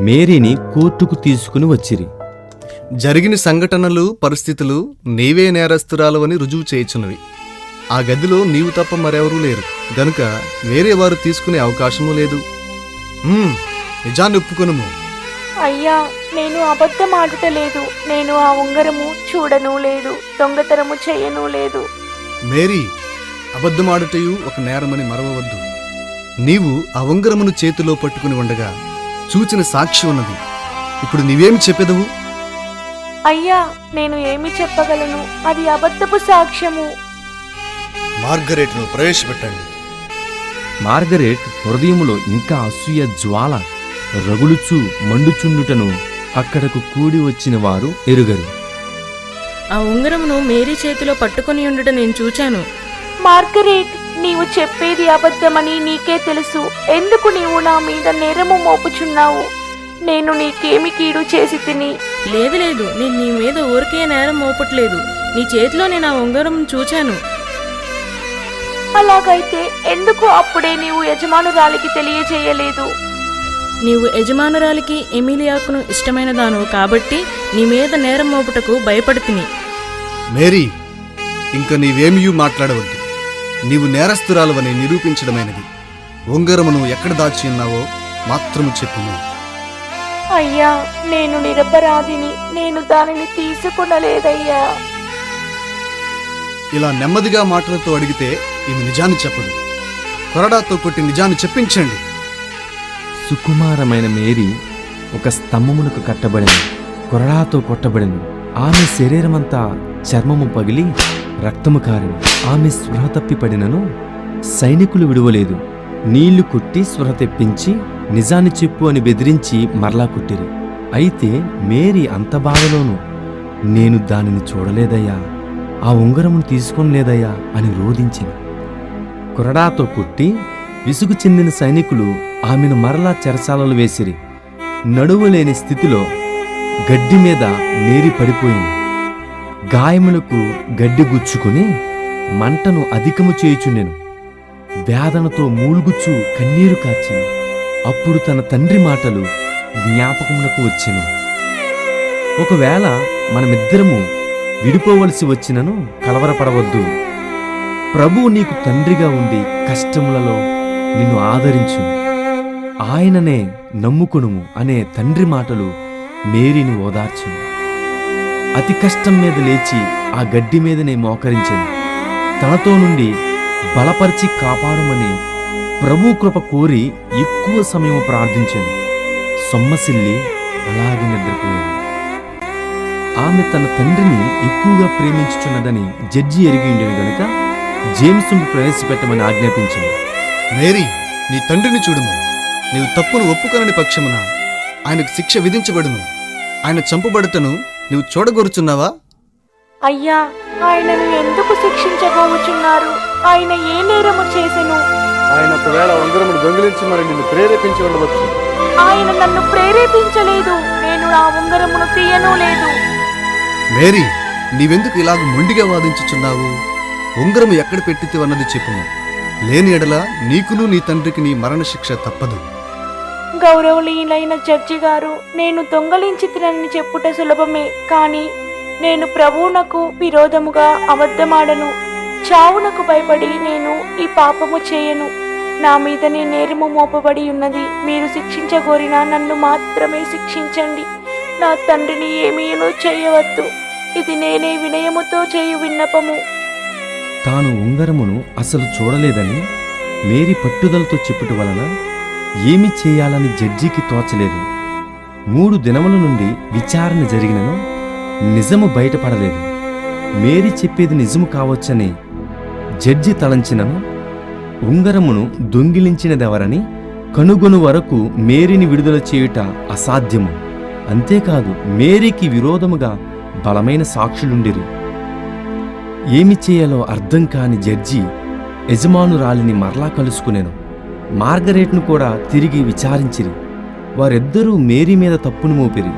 మేరీని కోర్టుకు తీసుకుని వచ్చిరి. జరిగిన సంఘటనలు పరిస్థితులు నీవే నేరస్తురాలు అని రుజువు చేయుచున్నవి. ఆ గదిలో నీవు తప్ప మరెవరూ లేరు. గనుక వేరే వారు తీసుకునే అవకాశమూ లేదు. నిజాన్ని ఒప్పుకొనుము. అయ్యా నేను అబద్ధం ఆడుటలేదు. నేను ఆ ఉంగరము చూడను లేదు. దొంగతనము చేయను లేదు. మేరీ అబద్ధమాడుటయు ఒక నేరమని మరవవద్దు. నీవు ఆ ఉంగరమును చేతిలో పట్టుకుని ఉండగా చూచిన సాక్షి ఉన్నది. ఇప్పుడు నీవేమి చెప్పెదవు? అయ్యా నేను ఏమి చెప్పగలను? అది అబద్ధపు సాక్ష్యము. మార్గరేట్ను ప్రవేశపెట్టండి. మార్గరెట్ హృదయములో ఇంకా అసూయ జ్వాల రగులుచు మండుచుండుటను అక్కడకు కూడి వచ్చిన వారు ఎరుగరు. ఆ ఉంగరమును మేరీ చేతిలో పట్టుకొని ఉండుట నేను చూచాను. మార్గరేట్ నీవు చెప్పేది అబద్ధమని నీకే తెలుసు. ఎందుకు నీవు నా మీద నేరము మోపుచున్నావు? నేను నీకేమి కీడు చేసి తిని? లేదు లేదు. నేను నీ మీద ఊరికే నేరం మోపట్లేదు. నీ చేతిలో నేను ఆ ఉంగరం చూచాను. అలాగైతే ఎందుకు అప్పుడే నీవు యజమానురాలికి తెలియజేయలేదు? నీవు యజమానురాలికి ఎమిలియాకును ఇష్టమైన దాను కాబట్టి నీ మీద నేరం మోపుటకు భయపడుతుని మేరీ ఇంక నీవేమియూ మాట్లాడవద్దు. నీవు నేరస్తురాలవని నిరూపించడమైనది. ఉంగరమును ఎక్కడ దాచి ఉన్నావో మాత్రము చెప్పుము. అయ్యా నేను నిరపరాధిని నేను దానిని తీసుకునలేదయ్యా. ఇలా నెమ్మదిగా మాటలతో అడిగితే ఈమె నిజాన్ని చెప్పదు. కొరడాతో కొట్టి నిజాన్ని చెప్పించండి. సుకుమారమైన మేరీ ఒక స్తంభమునకు కట్టబడింది. కొరడాతో కొట్టబడింది. ఆమె శరీరమంతా చర్మము పగిలి రక్తము కారిన ఆమె స్పృహ తప్పిపడినను సైనికులు విడువలేదు. నీళ్ళు కుట్టి స్పృహ తెప్పించి నిజాన్ని చెప్పు అని బెదిరించి మరలా కుట్టిరి. అయితే మేరీ అంత బాధలోను నేను దానిని చూడలేదయ్యా ఆ ఉంగరమును తీసుకోనలేదయ్యా అని రోధించింది. కురడాతో కుట్టి విసుగు చెందిన సైనికులు ఆమెను మరలా చెరసాలలు వేసిరి. నడువలేని స్థితిలో గడ్డి మీద నేరి పడిపోయింది. గాయములకు గడ్డి గుచ్చుకుని మంటను అధికము చేయుచుండెను. వేదనతో మూల్గుచ్చు కన్నీరు కార్చింది అప్పుడు తన తండ్రి మాటలు జ్ఞాపకమునకు వచ్చెను. ఒకవేళ మనమిద్దరము విడిపోవలసి వచ్చినను కలవరపడవద్దు. ప్రభువు నీకు తండ్రిగా ఉండి కష్టములలో నిన్ను ఆదరించు ఆయననే నమ్ముకును అనే తండ్రి మాటలు మేరీని ఓదార్చును. అతి కష్టం మీద లేచి ఆ గడ్డి మీదనే మోకరించింది. తనతో నుండి బలపరిచి కాపాడమని ప్రభు కృప కోరి ఎక్కువ సమయం ప్రార్థించాను సొమ్మసిల్లి అలాగే నిద్రపోయింది. ఆమె తన తండ్రిని ఎక్కువగా ప్రేమించుచున్నదని జడ్జి ఎరిగి ఉండేది గనుక జేమ్స్ను ప్రవేశపెట్టమని ఆజ్ఞాపించింది. మేరీ నీ తండ్రిని చూడుము. నీవు తప్పును ఒప్పుకొనని పక్షమున ఆయనకు శిక్ష విధించబడును. ఆయన చంపబడతను నీవు చూడగోరుచున్నావా? అయ్యా ఆయనను ఎందుకు శిక్షించబోచున్నారు? ఆయన ఏ నేరము చేసెను? ఆయన ఒకవేళ ఉంగరమును దొంగిలించి మరి నిన్ను ప్రేరేపించి ఉండవచ్చు. ఆయన నన్ను ప్రేరేపించలేదు. నేను నా ఉంగరమును తీయను లేదు. మేరీ నీవెందుకు ఇలాగ మొండిగా వాదించుచున్నావు? ఉంగరము ఎక్కడ పెట్టితివన్నది చెప్పుము లేని ఎడల నీకును నీ తండ్రికి నీ మరణశిక్ష తప్పదు. గౌరవనీయులైన జడ్జి గారు నేను దొంగలించి తినని చెప్పుట సులభమే కానీ నేను ప్రభువునకు విరోధముగా అబద్ధమాడను. చావునకు భయపడి నేను ఈ పాపము చేయను. నా మీదనే నేరము మోపబడి ఉన్నది. మీరు శిక్షించగోరిన నన్ను మాత్రమే శిక్షించండి. నా తండ్రిని ఏమీనూ చేయవద్దు. ఇది నేనే వినయముతో చేయు విన్నపము. తాను ఉంగరమును అసలు చూడలేదని మేరీ పట్టుదలతో చెప్పుట వలన ఏమి చేయాలని జడ్జికి తోచలేదు. మూడు దినముల నుండి విచారణ జరిగినను నిజము బయటపడలేదు. మేరీ చెప్పేది నిజము కావచ్చని జడ్జి తలంచినను ఉంగరమును దొంగిలించినదెవరని కనుగొను వరకు మేరీని విడుదల చేయుట అసాధ్యము. అంతేకాదు మేరీకి విరోధముగా బలమైన సాక్షులుండిరి. ఏమి చేయాలో అర్థం కాని జడ్జి యజమానురాలిని మరలా కలుసుకునేను. మార్గరేట్ను కూడా తిరిగి విచారించిరి. వారిద్దరూ మేరీ మీద తప్పును మోపిరి.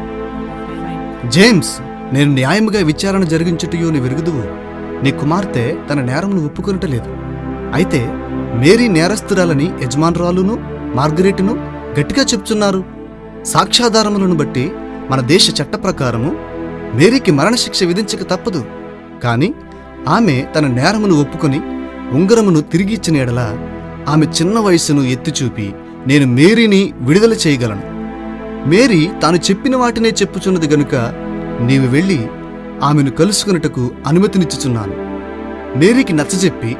జేమ్స్ నేను న్యాయముగా విచారణ జరిగించుటయోని విరుగుదువు. నీ కుమార్తె తన నేరమును ఒప్పుకొనటలేదు. అయితే మేరీ నేరస్తురాలని యజమానురాలును మార్గరేటును గట్టిగా చెప్తున్నారు. సాక్ష్యాధారములను బట్టి మన దేశ చట్ట ప్రకారము మేరీకి మరణశిక్ష విధించక తప్పదు. కానీ ఆమె తన నేరమును ఒప్పుకొని ఉంగరమును తిరిగి ఇచ్చిన ఎడల ఆమె చిన్న వయస్సును ఎత్తిచూపి నేను మేరీని విడుదల చేయగలను. మేరీ తాను చెప్పిన వాటినే చెప్పుచున్నది గనుక నీవు వెళ్ళి ఆమెను కలుసుకున్నటకు అనుమతినిచ్చుచున్నాను. మేరీకి నచ్చజెప్పి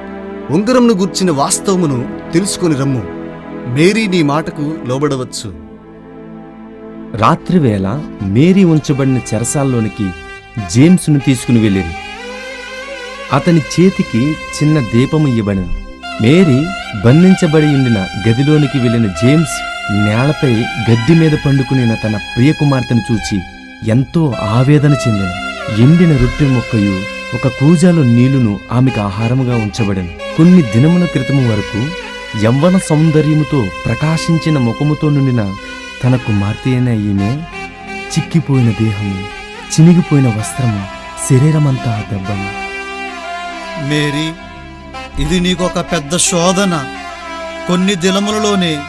ఉంగరంను గూర్చిన వాస్తవమును తెలుసుకొని రమ్ము. మేరీ నీ మాటకు లోబడవచ్చు. రాత్రివేళ మేరీ ఉంచబడిన చెరసాల్లోనికి జేమ్స్ను తీసుకుని వెళ్ళింది అతని చేతికి చిన్న దీపము ఇవ్వబడింది మేరీ బంధించబడి ఉండిన గదిలోనికి వెళ్ళిన జేమ్స్ నేలపై గడ్డి మీద పండుకునిన తన ప్రియ కుమార్తెను చూచి ఎంతో ఆవేదన చెందిన ఎండిన రొట్టె మొక్కయు ఒక కూజాలో నీళ్ళును ఆమెకు ఆహారముగా ఉంచబడను. కొన్ని దినముల క్రితము వరకు యవ్వన సౌందర్యముతో ప్రకాశించిన ముఖముతో నుండిన తన కుమార్తె అయిన ఈమె చిక్కిపోయిన దేహము చినిగిపోయిన వస్త్రము శరీరమంతా దెబ్బలు మేరీ ఇది నీకొక పెద్ద శోధన. కొన్ని దినములలోనే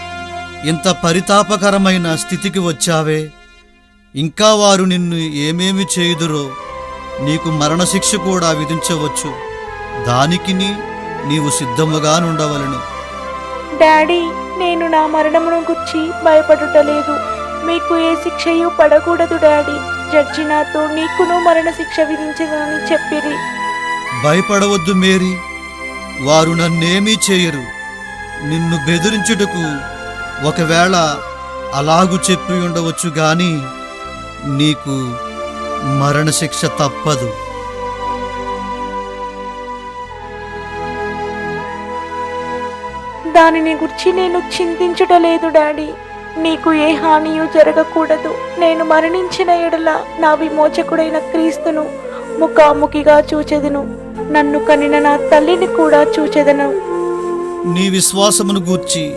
ఇంత పరితాపకరమైన స్థితికి వచ్చావే. ఇంకా వారు నిన్ను ఏమేమి చేయుదురో నీకు మరణశిక్ష కూడా విధించవచ్చు. దానికి నీవు సిద్ధముగా నుండవలను డాడీ నేను నా మరణమును గుర్చి భయపడుటలేదు. మీకు ఏ శిక్షయు పడకూడదు డాడీ. జడ్జి నాతో నీకును మరణ శిక్ష విధించదని చెప్పిరి. భయపడవద్దు మేరీ. వారు నన్నేమీ చేయరు. నిన్ను బెదిరించుటకు ఒకవేళ అలాగు చెప్పి ఉండవచ్చు గాని నీకు మరణశిక్ష తప్పదు. దానిని గురించి నేను చింతించుటలేదు డాడీ. నీకు ఏ హానియు జరగకూడదు. నేను మరణించిన ఎడల నా విమోచకుడైన క్రీస్తును ముఖాముఖిగా చూచెదను. నన్ను కనిన నా తల్లిని కూడా చూచెదను. నీ విశ్వాసమును గూర్చి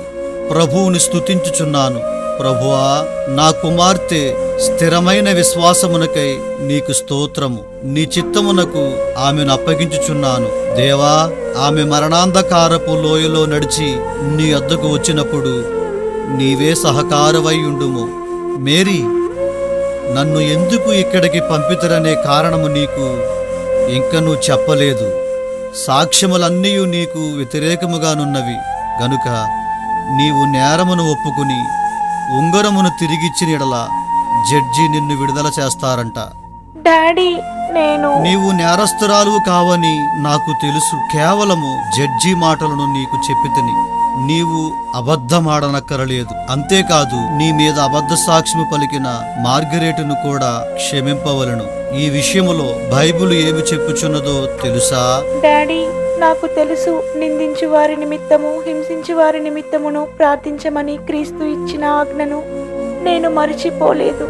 ప్రభువుని స్తుతించుచున్నాను. ప్రభువా నా కుమార్తె స్థిరమైన విశ్వాసమునకై నీకు స్తోత్రము. నీ చిత్తమునకు ఆమెను అప్పగించుచున్నాను. దేవా ఆమె మరణాంధకారపు లోయలో నడిచి నీ వద్దకు వచ్చినప్పుడు నీవే సహకారవై మేరీ నన్ను ఎందుకు ఇక్కడికి పంపితరనే కారణము నీకు ఇంకా నువ్వు చెప్పలేదు. సాక్ష్యములన్నీ నీకు వ్యతిరేకముగానున్నవి. గనుక నీవు నేరమును ఒప్పుకుని ఉంగరమును తిరిగిచ్చిన ఎడల జడ్జి నిన్ను విడుదల చేస్తారంట. డాడీ నేను నీవు నేరస్తురాలు కావని నాకు తెలుసు. కేవలము జడ్జి మాటలను నీకు చెప్పితిని. నీవు అబద్ధమాడనక్కరలేదు. అంతేకాదు నీ మీద అబద్ధ సాక్ష్యము పలికిన మార్గరేటును కూడా క్షమింపవలను. ఈ విషయములో బైబిల్ ఏమి చెప్పుచున్నదో తెలుసా? డాడీ నాకు తెలుసు నిందించు వారి నిమిత్తము హింసించు వారి నిమిత్తమును ప్రార్థించమని క్రీస్తు ఇచ్చిన ఆజ్ఞను నేను మరిచిపోలేదు.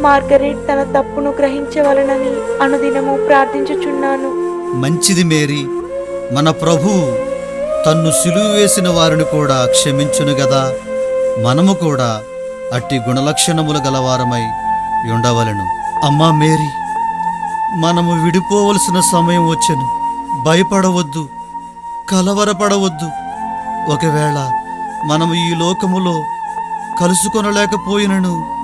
మార్గరెట్ తన తప్పును గ్రహించవలనని అనుదినము ప్రార్థించుచున్నాను. మంచిది మేరీ. మన ప్రభువు తన్ను సిలువ వేసిన వారిని కూడా క్షమించును గదా. మనము కూడా అట్టి గుణలక్షణములు గలవారమై ఉండవలెను. అమ్మా మేరీ మనము విడిపోవలసిన సమయం వచ్చెను. భయపడవద్దు కలవరపడవద్దు. ఒకవేళ మనము ఈ లోకములో కలుసుకొనలేకపోయినను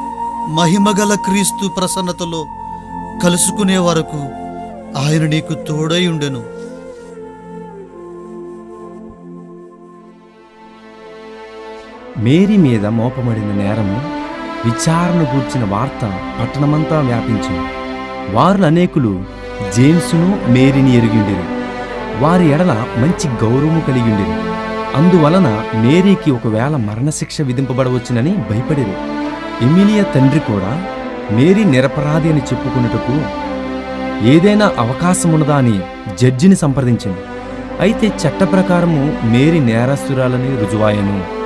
మహిమగల క్రీస్తు ప్రసన్నతలో కలుసుకునే వరకు ఆయన నీకు తోడై ఉండెను. మేరీ మీద మోపబడిన నేరము విచారణ గూర్చిన వార్త పట్టణమంతా వ్యాపించింది వారు అనేకులు జేమ్సును మేరీని ఎరిగిండిరు. వారి ఎడల మంచి గౌరవము కలిగిండిరు. అందువలన మేరీకి ఒకవేళ మరణశిక్ష విధింపబడవచ్చునని భయపడిరు. ఎమిలియా తండ్రి కూడా మేరీ నిరపరాధి అని చెప్పుకున్నటకు ఏదైనా అవకాశమున్నదా అని జడ్జిని సంప్రదించింది అయితే చట్ట ప్రకారము మేరీ నేరస్తురాలని రుజువాయను.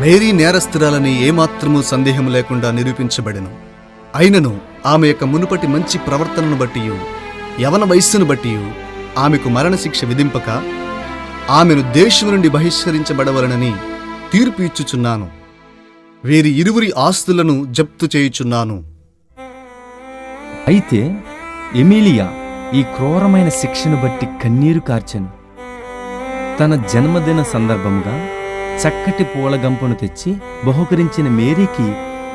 మేరీ నేరస్తురాలని ఏమాత్రమూ సందేహం లేకుండా నిరూపించబడెను. అయినను ఆమె యొక్క మునుపటి మంచి ప్రవర్తనను బట్టి యవన వయస్సును బట్టి ఆమెకు మరణశిక్ష విధింపక ఆమెను దేశం నుండి బహిష్కరించబడవలనని తీర్పు ఇచ్చుచున్నాను. వీరి ఇరువురి ఆస్తులను జప్తు చేయుచున్నాను. అయితే ఎమిలియా ఈ క్రూరమైన శిక్షను బట్టి కన్నీరు కార్చెను. తన జన్మదిన సందర్భముగా చక్కటి పూల గంపను తెచ్చి బహుకరించిన మేరీకి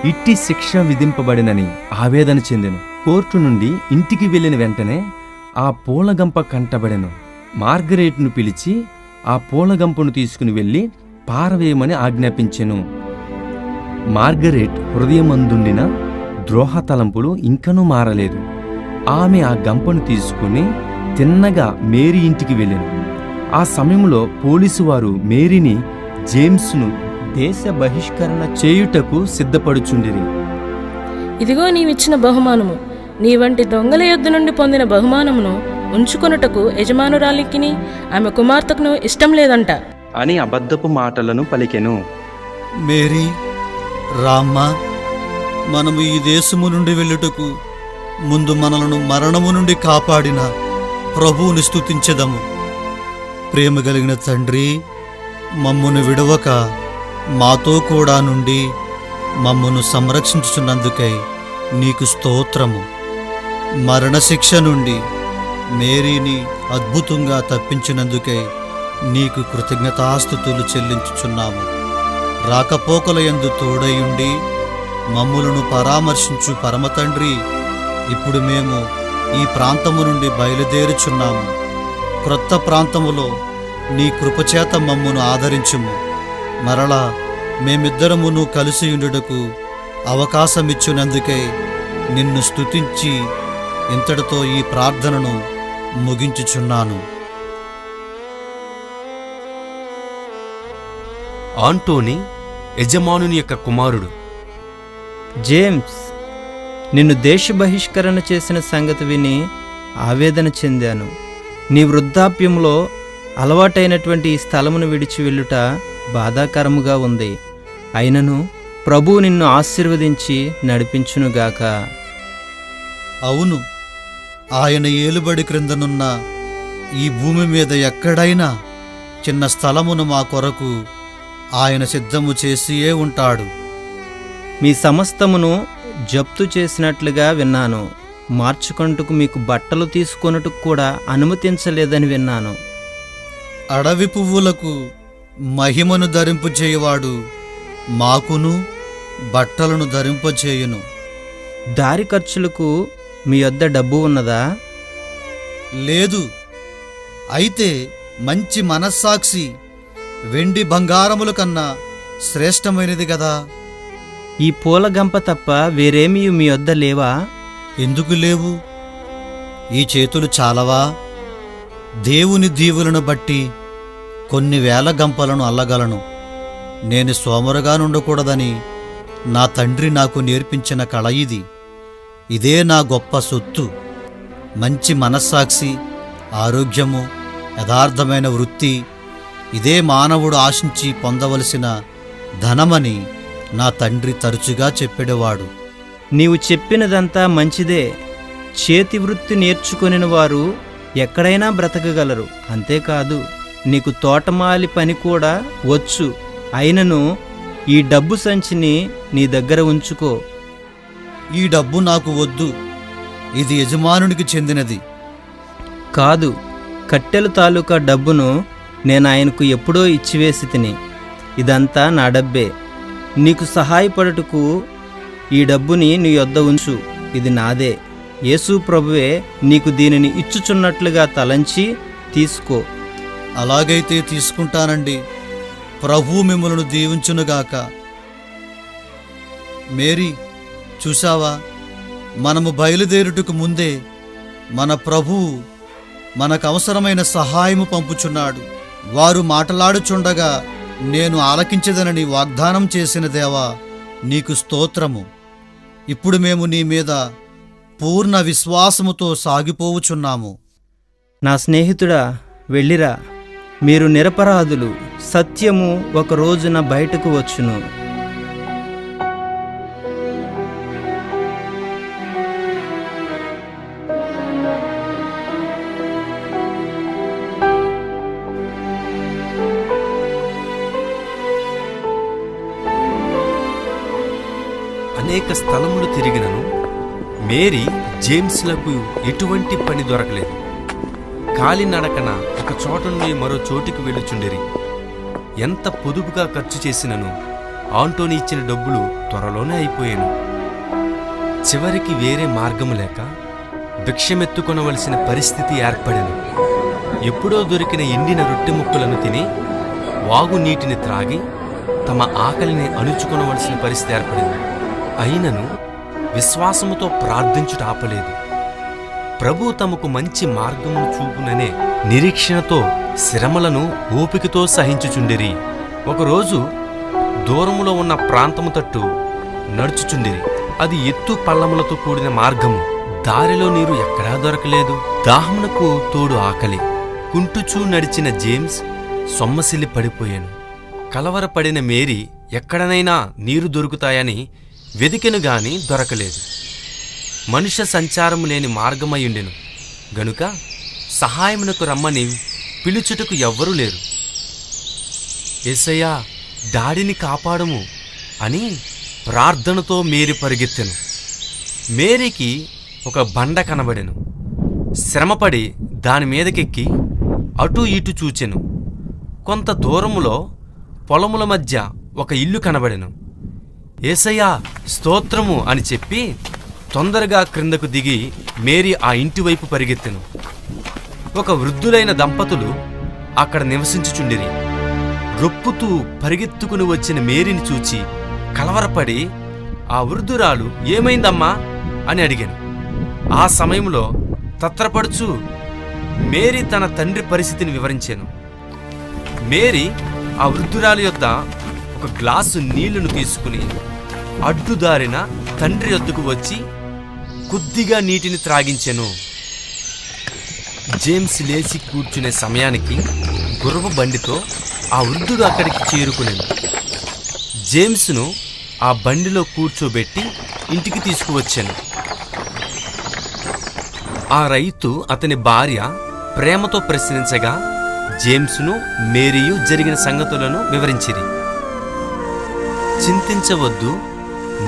ఇట్టి శిక్ష విధింపబడినని ఆవేదన చెందెను. కోర్టు నుండి ఇంటికి వెళ్ళిన వెంటనే ఆ పూలగంప కంటబడెను. మార్గరేట్ను పిలిచి ఆ పూలగంపను తీసుకుని వెళ్ళి పారవేయమని ఆజ్ఞాపించెను. మార్గరేట్ హృదయమందుండిన ద్రోహ తలంపులు ఇంకనూ మారలేదు. ఆమె ఆ గంపను తీసుకుని తిన్నగా మేరీ ఇంటికి వెళ్ళాను. ఆ సమయంలో పోలీసు వారు మేరీని జేమ్స్ను దేశ బహిష్కరణ చేయుటకు సిద్ధపడుచుండిరి. ఇదిగో నీవిచ్చిన బహుమానము. నీ వంటి దొంగల యొద్ద నుండి పొందిన బహుమానమును ఉంచుకొనుటకు యజమానురాలికిని ఆమె కుమార్తెకును ఇష్టం లేదంట. అని అబద్ధపు మాటలను పలికెను. మేరీ రామ్మ మనము ఈ దేశము నుండి వెళ్ళుటకు ముందు మనలను మరణము నుండి కాపాడిన ప్రభువుని స్తుతించెదము. ప్రేమ కలిగిన తండ్రి మమ్మును విడవక మాతో కూడా నుండి మమ్మను సంరక్షించుచున్నందుకై నీకు స్తోత్రము. మరణశిక్ష నుండి మేరీని అద్భుతంగా తప్పించినందుకై నీకు కృతజ్ఞతాస్థుతులు చెల్లించుచున్నాము. రాకపోకల యందు తోడయుండి మమ్ములను పరామర్శించు పరమతండ్రి ఇప్పుడు మేము ఈ ప్రాంతము నుండి బయలుదేరుచున్నాము. క్రొత్త ప్రాంతములో నీ కృపచేత మమ్మును ఆదరించుము. మరలా మేమిద్దరమును కలిసి ఉండుటకు అవకాశమిచ్చునందుకై నిన్ను స్తుతించి ఇంతటితో ఈ ప్రార్థనను ముగించుచున్నాను. ఆంటోని యజమానుని యొక్క కుమారుడు. జేమ్స్ నిన్ను దేశ బహిష్కరణ చేసిన సంగతి విని ఆవేదన చెందాను. నీ వృద్ధాప్యంలో అలవాటైనటువంటి ఈ స్థలమును విడిచి వెళ్ళుట బాధాకరముగా ఉంది. అయినను ప్రభువు నిన్ను ఆశీర్వదించి నడిపించునుగాక. అవును. ఆయన ఏలుబడి క్రిందనున్న ఈ భూమి మీద ఎక్కడైనా చిన్న స్థలమును మా కొరకు ఆయన సిద్ధము చేసియే ఉంటాడు. మీ సమస్తమును జప్తు చేసినట్లుగా విన్నాను. మార్చుకొనుటకు మీకు బట్టలు తీసుకొనుటకు కూడా అనుమతించలేదని విన్నాను. అడవి పువ్వులకు మహిమను ధరింపు చేయువాడు మాకును బట్టలను ధరింపచేయును. దారి ఖర్చులకు మీ వద్ద డబ్బు ఉన్నదా? లేదు. అయితే మంచి మనస్సాక్షి వెండి బంగారముల కన్నా శ్రేష్టమైనది గదా. ఈ పూల గంప తప్ప వేరేమీ మీ వద్ద లేవా? ఎందుకు లేవు? ఈ చేతులు చాలవా? దేవుని దీవులను బట్టి కొన్ని వేల గంపలను అల్లగలను. నేను సోమరుగా నుండకూడదని నా తండ్రి నాకు నేర్పించిన కళ ఇది. ఇదే నా గొప్ప సొత్తు. మంచి మనస్సాక్షి ఆరోగ్యము యథార్థమైన వృత్తి ఇదే మానవుడు ఆశించి పొందవలసిన ధనమని నా తండ్రి తరచుగా చెప్పేవాడు. నీవు చెప్పినదంతా మంచిదే. చేతి వృత్తి నేర్చుకొనిన వారు ఎక్కడైనా బ్రతకగలరు. అంతేకాదు నీకు తోటమాలి పని కూడా వచ్చు. అయినను ఈ డబ్బు సంచిని నీ దగ్గర ఉంచుకో. ఈ డబ్బు నాకు వద్దు. ఇది యజమానునికి చెందినది. కాదు కట్టెల తాలూకా డబ్బును నేను ఆయనకు ఎప్పుడో ఇచ్చివేసి తిని. ఇదంతా నా డబ్బే. నీకు సహాయపడుటకు ఈ డబ్బుని నీ యొద్ద ఉంచు. ఇది నాదే. యేసు ప్రభువే నీకు దీనిని ఇచ్చుచున్నట్లుగా తలంచి తీసుకో. అలాగైతే తీసుకుంటానండి. ప్రభు మిమ్మలను దీవించునుగాక. మేరీ చూశావా? మనము బయలుదేరుటకు ముందే మన ప్రభువు మనకు అవసరమైన సహాయము పంపుచున్నాడు. వారు మాటలాడుచుండగా నేను ఆలకించదనని వాగ్దానం చేసిన దేవా నీకు స్తోత్రము. ఇప్పుడు మేము నీ మీద పూర్ణ విశ్వాసముతో సాగిపోవుచున్నాము నా స్నేహితుడా వెళ్ళిరా. మీరు నిరపరాధులు సత్యము ఒక రోజున బయటకు వచ్చును. అనేక స్థలములు తిరిగినను. మేరీ జేమ్స్లకు ఎటువంటి పని దొరకలేదు. కాలినడకన ఒక చోట నుండి మరో చోటికి వెళ్ళుచుండిరి. ఎంత పొదుపుగా ఖర్చు చేసినను ఆంటోని ఇచ్చిన డబ్బులు త్వరలోనే అయిపోయాను. చివరికి వేరే మార్గం లేక భిక్షమెత్తుకొనవలసిన పరిస్థితి ఏర్పడింది ఎప్పుడో దొరికిన ఎండిన రొట్టె ముక్కలను తిని వాగు నీటిని త్రాగి తమ ఆకలిని అణుచుకొనవలసిన పరిస్థితి ఏర్పడింది. అయినను విశ్వాసముతో ప్రార్థించుట ఆపలేదు. ప్రభు తమకు మంచి మార్గమును చూపుననే నిరీక్షణతో శ్రమలను ఓపికతో సహించుచుండిరి. ఒకరోజు దూరములో ఉన్న ప్రాంతము తట్టు నడుచుచుండిరి. అది ఎత్తు పల్లములతో కూడిన మార్గము. దారిలో నీరు ఎక్కడా దొరకలేదు. దాహమునకు తోడు ఆకలి. కుంటుచూ నడిచిన జేమ్స్ సొమ్మసిల్లి పడిపోయాను. కలవరపడిన మేరీ ఎక్కడనైనా నీరు దొరుకుతాయని వెదికెను గాని దొరకలేదు. మనుష్య సంచారము లేని మార్గమయుండెను. గనుక సహాయమునకు రమ్మని పిలుచుటకు ఎవ్వరూ లేరు. ఎసయ్యా దాడిని కాపాడము అని ప్రార్థనతో మేరీ పరిగెత్తెను. మేరీకి ఒక బండ కనబడెను. శ్రమపడి దాని మీదకెక్కి అటు ఇటు చూచెను. కొంత దూరములో పొలముల మధ్య ఒక ఇల్లు కనబడెను. ఏసయ్యా స్తోత్రము అని చెప్పి తొందరగా క్రిందకు దిగి మేరీ ఆ ఇంటి వైపు పరిగెత్తెను. ఒక వృద్ధులైన దంపతులు అక్కడ నివసించుచుండిరి. రొప్పుతూ పరిగెత్తుకుని వచ్చిన మేరీని చూచి కలవరపడి ఆ వృద్ధురాలు ఏమైందమ్మా? అని అడిగాను. ఆ సమయంలో తత్రపడుచు మేరీ తన తండ్రి పరిస్థితిని వివరించాను. మేరీ ఆ వృద్ధురాలి యొద్ద ఒక గ్లాసు నీళ్ళను తీసుకుని అడ్డుదారిన తండ్రి వద్దకు వచ్చి కొద్దిగా నీటిని త్రాగించెను. జేమ్స్ లేచి కూర్చునే సమయానికి గుర్రపు బండితో ఆ వృద్ధుడు అక్కడికి చేరుకునేది జేమ్స్ను ఆ బండిలో కూర్చోబెట్టి ఇంటికి తీసుకువచ్చాను. ఆ రైతు అతని భార్య ప్రేమతో ప్రశ్నించగా జేమ్స్ను మేరీయు జరిగిన సంగతులను వివరించిరి. చింతించవద్దు.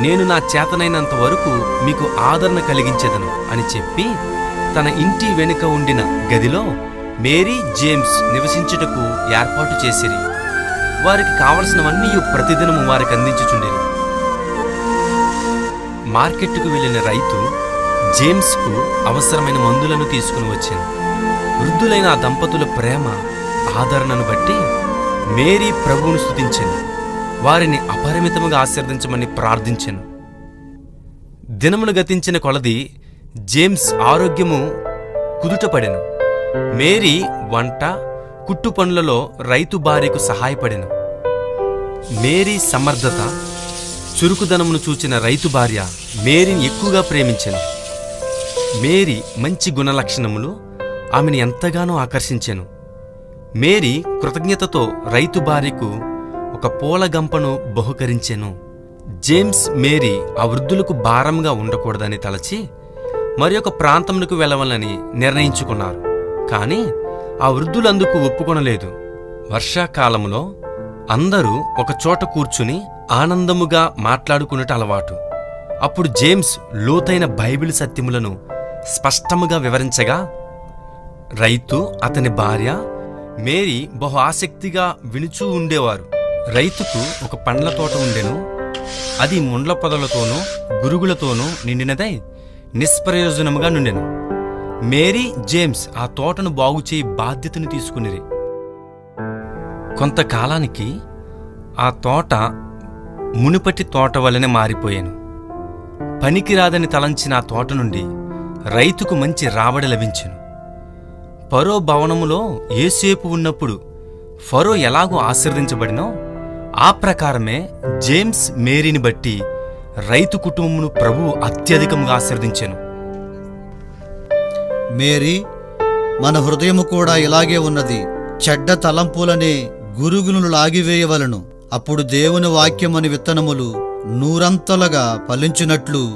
నేను నా చేతనైనంత వరకు మీకు ఆదరణ కలిగించేదను అని చెప్పి తన ఇంటి వెనుక ఉండిన గదిలో మేరీ జేమ్స్ నివసించుటకు ఏర్పాటు చేసిరి. వారికి కావలసినవన్నీ ప్రతిదినము వారికి అందించుచుండిరి. మార్కెట్కు వెళ్ళిన రైతు జేమ్స్కు అవసరమైన మందులను తీసుకుని వచ్చాను. వృద్ధులైన ఆ దంపతుల ప్రేమ ఆదరణను బట్టి మేరీ ప్రభువును స్థుతించింది వారిని అపరిమితముగా ఆశీర్దించమని ప్రార్థించాను. దినమును గతించిన కొలది జేమ్స్ ఆరోగ్యము కుదుటపడెను. మేరీ వంట కుట్టు పనులలో రైతు భార్యకు సహాయపడెను. మేరీ సమర్థత చురుకుదనమును చూచిన రైతు భార్య మేరీని ఎక్కువగా ప్రేమించెను. మేరీ మంచి గుణలక్షణములు ఆమెను ఎంతగానో ఆకర్షించెను. మేరీ కృతజ్ఞతతో రైతు భార్యకు ఒక పూల గంపను బహుకరించెను. జేమ్స్ మేరీ ఆ వృద్ధులకు భారంగా ఉండకూడదని తలచి మరి ఒక ప్రాంతమునకు వెళ్ళవాలని నిర్ణయించుకున్నారు. కానీ ఆ వృద్ధులందుకు ఒప్పుకొనలేదు. వర్షాకాలంలో అందరూ ఒక చోట కూర్చుని ఆనందముగా మాట్లాడుకునేట అలవాటు. అప్పుడు జేమ్స్ లోతైన బైబిల్ సత్యములను స్పష్టముగా వివరించగా రైతు అతని భార్య మేరీ బహు ఆసక్తిగా వినుచూ ఉండేవారు. రైతుకు ఒక పండ్ల తోట ఉండెను. అది ముండ్ల పొదలతోనూ గురుగులతోనూ నిండినదై నిష్ప్రయోజనముగా నుండెను. మేరీ జేమ్స్ ఆ తోటను బాగుచేయి బాధ్యతను తీసుకునిరి. కొంతకాలానికి ఆ తోట మునుపటి తోట వలెనే మారిపోయాను. పనికిరాదని తలంచిన ఆ తోట నుండి రైతుకు మంచి రాబడి లభించెను. ఫరో భవనములో ఏసేపు ఉన్నప్పుడు ఫరో ఎలాగో ఆశీర్వదించబడినో ఆ ప్రకారమే జేమ్స్ మేరీని బట్టి రైతు కుటుంబమును ప్రభువు అత్యధికంగా ఆశీర్వదించెను. మేరీ మన హృదయము కూడా ఇలాగే ఉన్నది. చెడ్డ తలంపులనే గురుగులను లాగివేయవలను. అప్పుడు దేవుని వాక్యమని విత్తనములు నూరంతలుగా ఫలించినట్లు